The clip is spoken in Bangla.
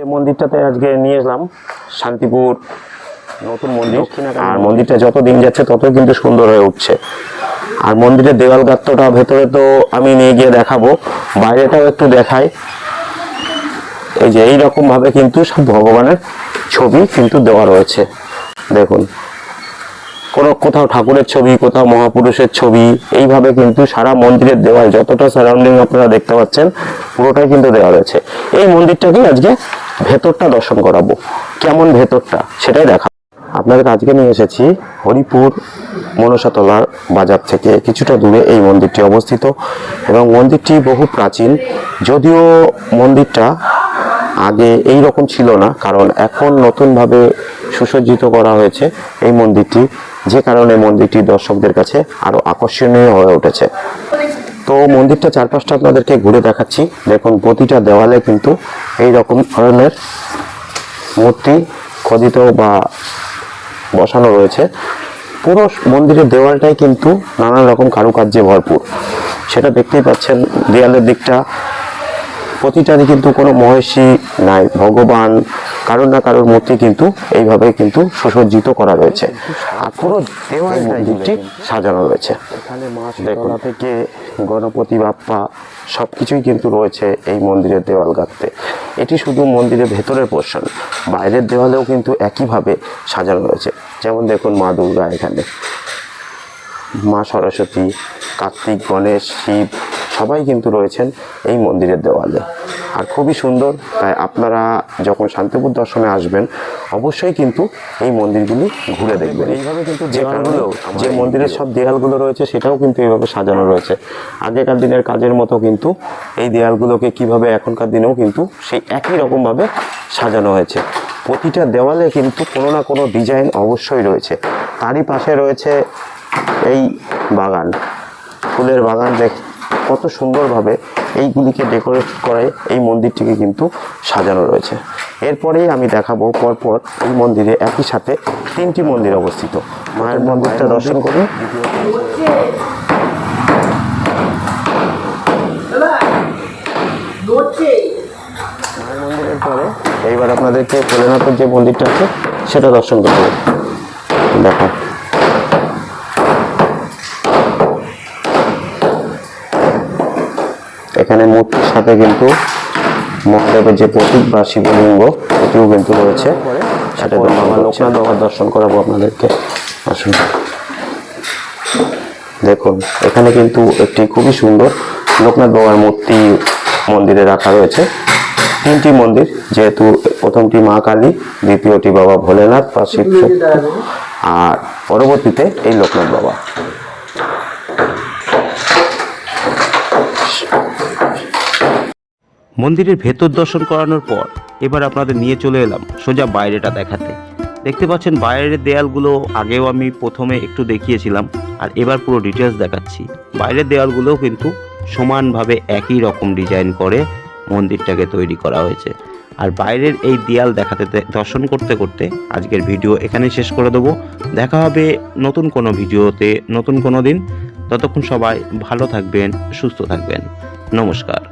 যে মন্দিরটাতে আজকে নিয়ে এলাম শান্তিপুর, নতুন মন্দির। আর মন্দিরটা যত দিন যাচ্ছে ততই কিন্তু সুন্দর হয়ে উঠছে। আর মন্দিরের দেওয়াল গাত্রটা ভেতরে তো আমি নিয়ে গিয়ে দেখাবো, বাইরেটাও একটু দেখাই। এই যে এইরকম ভাবে কিন্তু সব ভগবানের ছবি কিন্তু দেওয়া রয়েছে। দেখুন, কোনো কোথাও ঠাকুরের ছবি, কোথাও মহাপুরুষের ছবি, এইভাবে কিন্তু সারা মন্দিরের দেওয়াল, যতটা সারাউন্ডিং আপনারা দেখতে পাচ্ছেন, পুরোটাই কিন্তু দেওয়া রয়েছে। এই মন্দিরটাকে আজকে ভেতরটা দর্শন করাবো। কেমন ভেতরটা, সেটাই দেখা আপনাদের আজকে নিয়ে এসেছি হরিপুর মনসাতলার বাজার থেকে কিছুটা দূরে এই মন্দিরটি অবস্থিত এবং মন্দিরটি বহু প্রাচীন। যদিও মন্দিরটা আগে এই রকম ছিল না, কারণ এখন নতুনভাবে সুসজ্জিত করা হয়েছে এই মন্দিরটি, যে কারণে মন্দিরটি দর্শকদের কাছে আরও আকর্ষণীয় হয়ে উঠেছে। তো মন্দিরটা চারপাশটা আপনাদেরকে ঘুরে দেখাচ্ছি। দেখুন, প্রতিটা দেওয়ালে কিন্তু এই রকম ধরনের মূর্তি খোদিত বা বসানো রয়েছে। পুরো মন্দিরের দেওয়ালটাই কিন্তু নানান রকম কারুকার্যে ভরপুর। সেটা দেখতেই পাচ্ছেন, দেয়ালের দিকটা প্রতিটারই কিন্তু কোনো মহেশী নাই। ভগবান কারোর না কারোর মূর্তি কিন্তু এইভাবে কিন্তু সুসজ্জিত করা রয়েছে। আর পুরো দেওয়াল মন্দিরটি সাজানো রয়েছে। এখানে মা থেকে গণপতি বাপ্পা সব কিছুই কিন্তু রয়েছে এই মন্দিরের দেওয়াল গাঁথতে এটি শুধু মন্দিরের ভেতরের পোর্শন বাইরের দেওয়ালেও কিন্তু একইভাবে সাজানো রয়েছে। যেমন দেখুন মা দুর্গা এখানে। মা সরস্বতী কার্তিক গণেশ শিব সবাই কিন্তু রয়েছেন এই মন্দিরের দেওয়ালে। আর খুবই সুন্দর তাই আপনারা যখন শান্তিপুর দর্শনে আসবেন অবশ্যই কিন্তু এই মন্দিরগুলি ঘুরে দেখবেন। এইভাবে কিন্তু দেওয়ালগুলো যে মন্দিরের সব দেয়ালগুলো রয়েছে সেটাও কিন্তু এইভাবে সাজানো রয়েছে। আগেকার দিনের কাজের মতো কিন্তু এই দেয়ালগুলোকে কীভাবে এখনকার দিনেও কিন্তু সেই একই রকমভাবে সাজানো হয়েছে। প্রতিটা দেওয়ালে কিন্তু কোনো না কোনো ডিজাইন অবশ্যই রয়েছে। তারই পাশে রয়েছে এই বাগান। ফুলের বাগান দেখ কত সুন্দরভাবে এইগুলিকে ডেকোরেট করে এই মন্দিরটিকে কিন্তু সাজানো রয়েছে। এরপরেই আমি দেখাবো পরপর এই মন্দিরে একই সাথে তিনটি মন্দির অবস্থিত। মায়ের মন্দিরটা দর্শন করুন। মায়ের মন্দিরের পরে এইবার আপনাদেরকে ভোলেনাথের যে মন্দিরটা আছে সেটা দর্শন করব দেখো। এখানে মূর্তির সাথে কিন্তু মহাদেবের যে প্রতীক বা শিবলিঙ্গ এটিও কিন্তু রয়েছে। সেটা লোকনাথ বাবার দর্শন করাবো আপনাদেরকে। আসুন। দেখুন এখানে কিন্তু একটি খুবই সুন্দর লোকনাথ বাবার মূর্তি মন্দিরে রাখা রয়েছে। তিনটি মন্দির যেহেতু প্রথমটি মা কালী দ্বিতীয়টি বাবা ভোলেনাথ বা শিব আর পরবর্তীতে এই লোকনাথ বাবা। মন্দিরের ভেতর দর্শন করানোর পর এবার আপনাদের নিয়ে চলে এলাম সোজা বাইরেটা দেখাতে। দেখতে পাচ্ছেন বাইরের দেয়ালগুলো আগেও আমি প্রথমে একটু দেখিয়েছিলাম, আর এবার পুরো ডিটেলস দেখাচ্ছি। বাইরের দেয়ালগুলোও কিন্তু সমানভাবে একই রকম ডিজাইন করে মন্দিরটাকে তৈরি করা হয়েছে। আর বাইরের এই দেয়াল দেখাতে দর্শন করতে করতে আজকের ভিডিও এখানে শেষ করে দেবো। দেখা হবে নতুন কোনো ভিডিওতে, নতুন কোনো দিন। ততক্ষণ সবাই ভালো থাকবেন, সুস্থ থাকবেন। নমস্কার।